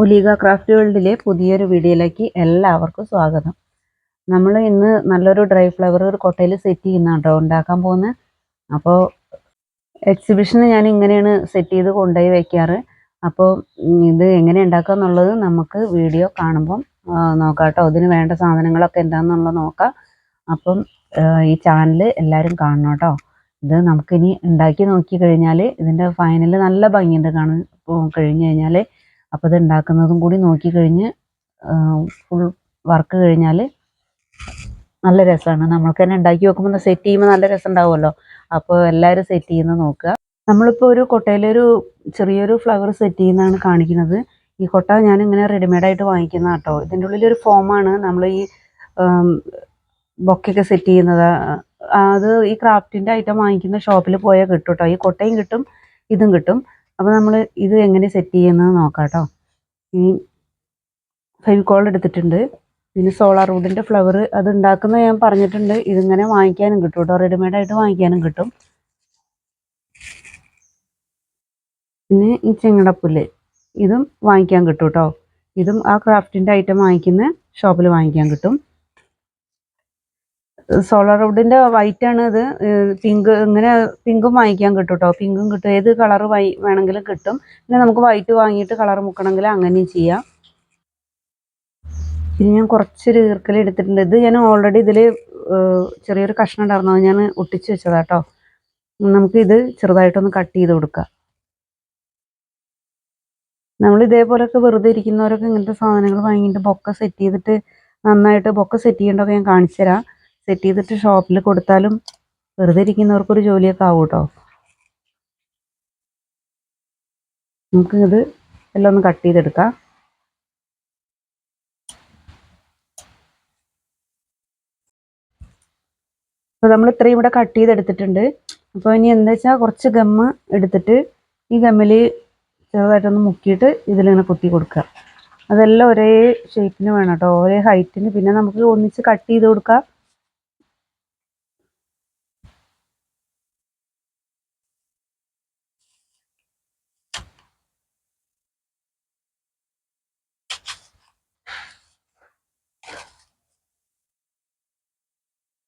ഒലീഗ craft വേൾഡിലെ പുതിയൊരു വീഡിയോയിലേക്ക് എല്ലാവർക്കും സ്വാഗതം. നമ്മൾ ഇന്ന് നല്ലൊരു ഡ്രൈ ഫ്ലവർ ഒരു കൊട്ടയിൽ സെറ്റ് ചെയ്യുന്ന കേട്ടോ ഉണ്ടാക്കാൻ പോകുന്നത്. അപ്പോൾ എക്സിബിഷന് ഞാൻ ഇങ്ങനെയാണ് സെറ്റ് ചെയ്ത് കൊണ്ടുപോയി വയ്ക്കാറ് അപ്പോൾ ഇത് എങ്ങനെ ഉണ്ടാക്കുക എന്നുള്ളത് നമുക്ക് വീഡിയോ കാണുമ്പം നോക്കാം കേട്ടോ. ഇതിന് വേണ്ട സാധനങ്ങളൊക്കെ എന്താണെന്നുള്ളത് നോക്കാം. അപ്പം ഈ ചാനൽ എല്ലാവരും കാണണം കേട്ടോ. ഇത് നമുക്കിനി ഉണ്ടാക്കി നോക്കി കഴിഞ്ഞാൽ ഇതിന്റെ ഫൈനൽ നല്ല ഭംഗിയുണ്ട് കാണാൻ കഴിഞ്ഞ് കഴിഞ്ഞാൽ അപ്പോൾ ഇത് ഉണ്ടാക്കുന്നതും കൂടി നോക്കിക്കഴിഞ്ഞ് ഫുൾ വർക്ക് കഴിഞ്ഞാൽ നല്ല രസമാണ് നമ്മൾക്ക് തന്നെ ഉണ്ടാക്കി വെക്കുമ്പോൾ സെറ്റ് ചെയ്യുമ്പോൾ നല്ല രസം ഉണ്ടാവുമല്ലോ അപ്പോൾ എല്ലാവരും സെറ്റ് ചെയ്യുന്നത് നോക്കുക. നമ്മളിപ്പോൾ ഒരു കൊട്ടയിലൊരു ചെറിയൊരു ഫ്ലവർ സെറ്റ് ചെയ്യുന്നതാണ് കാണിക്കുന്നത്. ഈ കൊട്ട ഞാനിങ്ങനെ റെഡിമെയ്ഡായിട്ട് വാങ്ങിക്കുന്ന കേട്ടോ ഇതിന്റെ ഉള്ളിലൊരു ഫോമാണ് നമ്മൾ ഈ ബൊക്കൊക്കെ സെറ്റ് ചെയ്യുന്നത്. അത് ഈ ക്രാഫ്റ്റിന്റെ ഐറ്റം വാങ്ങിക്കുന്ന ഷോപ്പിൽ പോയാൽ കിട്ടും കേട്ടോ ഈ കൊട്ടയും കിട്ടും ഇതും കിട്ടും. അപ്പോൾ നമ്മൾ ഇത് എങ്ങനെ സെറ്റ് ചെയ്യുന്നത് നോക്കാം കേട്ടോ ഈ ഫെവിക്കോൾ എടുത്തിട്ടുണ്ട്. പിന്നെ സോളാർ വുഡിന്റെ ഫ്ലവർ അത് ഉണ്ടാക്കുന്നത് ഞാൻ പറഞ്ഞിട്ടുണ്ട്. ഇതിങ്ങനെ വാങ്ങിക്കാനും കിട്ടും കേട്ടോ. റെഡിമെയ്ഡ് ആയിട്ട് വാങ്ങിക്കാനും കിട്ടും. പിന്നെ ഈ ചെങ്ങടപ്പുല്ല് ഇതും വാങ്ങിക്കാൻ കിട്ടും കേട്ടോ. ഇതും ആ ക്രാഫ്റ്റിന്റെ ഐറ്റം വാങ്ങിക്കുന്ന ഷോപ്പിൽ വാങ്ങിക്കാൻ കിട്ടും. സോളാർ വുഡിന്റെ വൈറ്റ് ആണ് ഇത് പിങ്ക് ഇങ്ങനെ പിങ്കും വാങ്ങിക്കാൻ കിട്ടും കേട്ടോ പിങ്കും കിട്ടും. ഏത് കളർ വൈ വേണമെങ്കിലും കിട്ടും. പിന്നെ നമുക്ക് വൈറ്റ് വാങ്ങിയിട്ട് കളർ മുക്കണമെങ്കിൽ അങ്ങനെയും ചെയ്യാം. പിന്നെ ഞാൻ കുറച്ചൊരു ഈർക്കൽ എടുത്തിട്ടുണ്ട്. ഇത് ഞാൻ ഓൾറെഡി ഇതിൽ ചെറിയൊരു കഷ്ണം ഉണ്ടായിരുന്നു. അത് ഞാൻ ഒട്ടിച്ച് വെച്ചതാട്ടോ നമുക്ക് ഇത് ചെറുതായിട്ടൊന്ന് കട്ട് ചെയ്ത് കൊടുക്കാം. നമ്മൾ ഇതേപോലെയൊക്കെ വെറുതെ ഇരിക്കുന്നവരൊക്കെ ഇങ്ങനത്തെ സാധനങ്ങൾ വാങ്ങിയിട്ട് ബൊക്ക സെറ്റ് ചെയ്തിട്ട് നന്നായിട്ട് ബൊക്ക സെറ്റ് ചെയ്യേണ്ടതൊക്കെ ഞാൻ കാണിച്ചു തരാം സെറ്റ് ചെയ്തിട്ട് ഷോപ്പിൽ കൊടുത്താലും വെറുതെ ഇരിക്കുന്നവർക്കൊരു ജോലിയൊക്കെ ആവും കേട്ടോ നമുക്ക് ഇത് എല്ലാം ഒന്ന് കട്ട് ചെയ്തെടുക്കാം. അപ്പോൾ നമ്മൾ ഇത്രയും ഇവിടെ കട്ട് ചെയ്തെടുത്തിട്ടുണ്ട്. അപ്പോൾ ഇനി എന്താ വെച്ചാൽ കുറച്ച് ഗമ്മ് എടുത്തിട്ട് ഈ ഗമ്മിൽ ചെറുതായിട്ടൊന്ന് മുക്കിയിട്ട് ഇതിലിങ്ങനെ കുത്തി കൊടുക്കുക. അതെല്ലാം ഒരേ ഷേപ്പിന് വേണം കേട്ടോ. ഒരേ ഹൈറ്റിന് പിന്നെ നമുക്ക് ഒന്നിച്ച് കട്ട് ചെയ്ത് കൊടുക്കാം ഇത്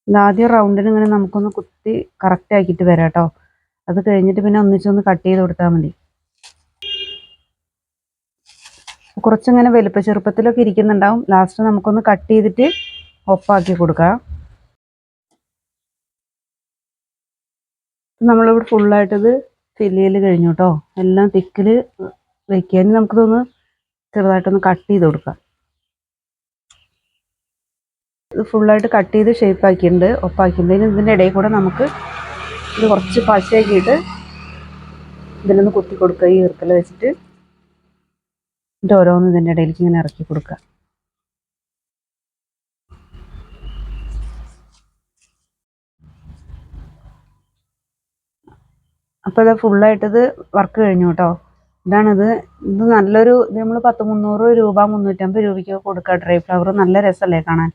ആദ്യം റൗണ്ടിന് ഇങ്ങനെ നമുക്കൊന്ന് കുത്തി കറക്റ്റ് ആക്കിയിട്ട് വരാം കേട്ടോ അത് കഴിഞ്ഞിട്ട് പിന്നെ ഒന്നിച്ചൊന്ന് കട്ട് ചെയ്ത് കൊടുത്താൽ മതി. കുറച്ചിങ്ങനെ വലുപ്പ ചെറുപ്പത്തിലൊക്കെ ഇരിക്കുന്നുണ്ടാവും. ലാസ്റ്റ് നമുക്കൊന്ന് കട്ട് ചെയ്തിട്ട് ഒപ്പാക്കി കൊടുക്കാം. നമ്മളിവിടെ ഫുള്ളായിട്ടത് ഫില്ല് ചെയ്യൽ കഴിഞ്ഞു കേട്ടോ എല്ലാം തിക്കിൽ വയ്ക്കാൻ നമുക്കിതൊന്ന് ചെറുതായിട്ടൊന്ന് കട്ട് ചെയ്ത് കൊടുക്കാം. ഇത് ഫുള്ളായിട്ട് കട്ട് ചെയ്ത് ഷേപ്പ് ആക്കിയിട്ടുണ്ട് ഒപ്പാക്കിയിട്ടുണ്ട്. ഇതിന്റെ ഇടയിൽ കൂടെ നമുക്ക് ഇത് കുറച്ച് പശയാക്കിയിട്ട് ഇതിലൊന്ന് കുത്തി കൊടുക്കുക. ഈ ഈർക്കൽ വെച്ചിട്ട് എന്നിട്ട് ഓരോന്ന് ഇതിന്റെ ഇടയിലേക്ക് ഇങ്ങനെ ഇറക്കി കൊടുക്കുക. അപ്പോൾ ഇത് ഫുള്ളായിട്ടിത് വർക്ക് കഴിഞ്ഞു കേട്ടോ. ഇതാണിത്. ഇത് നല്ലൊരു ഇത് നമ്മൾ പത്ത് മുന്നൂറ് രൂപ മുന്നൂറ്റമ്പത് രൂപയ്ക്ക് കൊടുക്കുക. ഡ്രൈ ഫ്ലവർ നല്ല രസമല്ലേ കാണാൻ.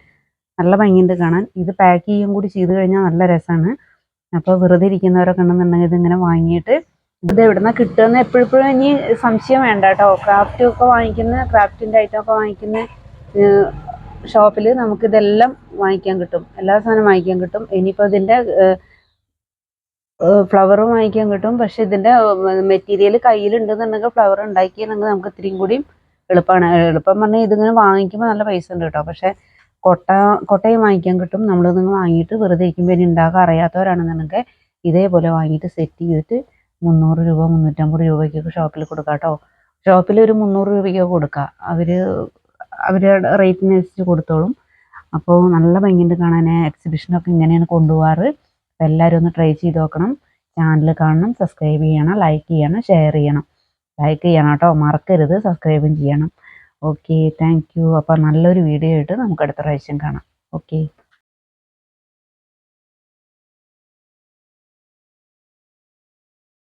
നല്ല ഭംഗിയുണ്ട് കാണാൻ. ഇത് പാക്ക് ചെയ്യും കൂടി ചെയ്ത് കഴിഞ്ഞാൽ നല്ല രസമാണ് അപ്പോൾ വെറുതെ ഇരിക്കുന്നവരൊക്കെ ഉണ്ടെന്നുണ്ടെങ്കിൽ ഇതിങ്ങനെ വാങ്ങിയിട്ട് ഇത് എവിടുന്ന കിട്ടുമെന്ന് എപ്പോഴെപ്പോഴും ഇനി സംശയം വേണ്ട കേട്ടോ. ക്രാഫ്റ്റ് ഒക്കെ വാങ്ങിക്കുന്ന ക്രാഫ്റ്റിന്റെ ഐറ്റം ഒക്കെ വാങ്ങിക്കുന്ന ഷോപ്പിൽ നമുക്കിതെല്ലാം വാങ്ങിക്കാൻ കിട്ടും. എല്ലാ സാധനവും വാങ്ങിക്കാൻ കിട്ടും. ഇനിയിപ്പോൾ ഇതിന്റെ ഫ്ലവറും വാങ്ങിക്കാൻ കിട്ടും. പക്ഷെ ഇതിന്റെ മെറ്റീരിയൽ കയ്യിലുണ്ടെന്നുണ്ടെങ്കിൽ ഫ്ലവർ ഉണ്ടാക്കിയെന്നുണ്ടെങ്കിൽ നമുക്ക് ഇത്രയും കൂടിയും എളുപ്പമാണ് എളുപ്പം പറഞ്ഞാൽ ഇതിങ്ങനെ വാങ്ങിക്കുമ്പോൾ നല്ല പൈസ ഉണ്ട് കേട്ടോ. പക്ഷേ കൊട്ട കൊട്ടയും വാങ്ങിക്കാൻ കിട്ടും. നമ്മൾ നിങ്ങൾ വാങ്ങിയിട്ട് വെറുതെ ഇരിക്കുമ്പോൾ ഇനി ഉണ്ടാക്കാൻ അറിയാത്തവരാണെന്നുണ്ടെങ്കിൽ ഇതേപോലെ വാങ്ങിയിട്ട് സെറ്റ് ചെയ്തിട്ട് മുന്നൂറ് രൂപ മുന്നൂറ്റമ്പത് രൂപയ്ക്കൊക്കെ ഷോപ്പിൽ കൊടുക്കാം കേട്ടോ ഷോപ്പിൽ ഒരു മുന്നൂറ് രൂപയ്ക്ക് കൊടുക്കാം. അവർ അവരുടെ റേറ്റിനനുസരിച്ച് കൊടുത്തോളും. അപ്പോൾ നല്ല ഭംഗിയുണ്ട് കാണാൻ എക്സിബിഷനൊക്കെ ഇങ്ങനെയാണ് കൊണ്ടുപോകാറ് അപ്പോൾ എല്ലാവരും ഒന്ന് ട്രൈ ചെയ്ത് നോക്കണം. ചാനൽ കാണണം സബ്സ്ക്രൈബ് ചെയ്യണം ലൈക്ക് ചെയ്യണം ഷെയർ ചെയ്യണം. ലൈക്ക് ചെയ്യണം കേട്ടോ മറക്കരുത്. സബ്സ്ക്രൈബും ചെയ്യണം. ഓക്കെ താങ്ക് യു അപ്പോൾ നല്ലൊരു വീഡിയോ ആയിട്ട് നമുക്ക് അടുത്ത പ്രാവശ്യം കാണാം. ഓക്കെ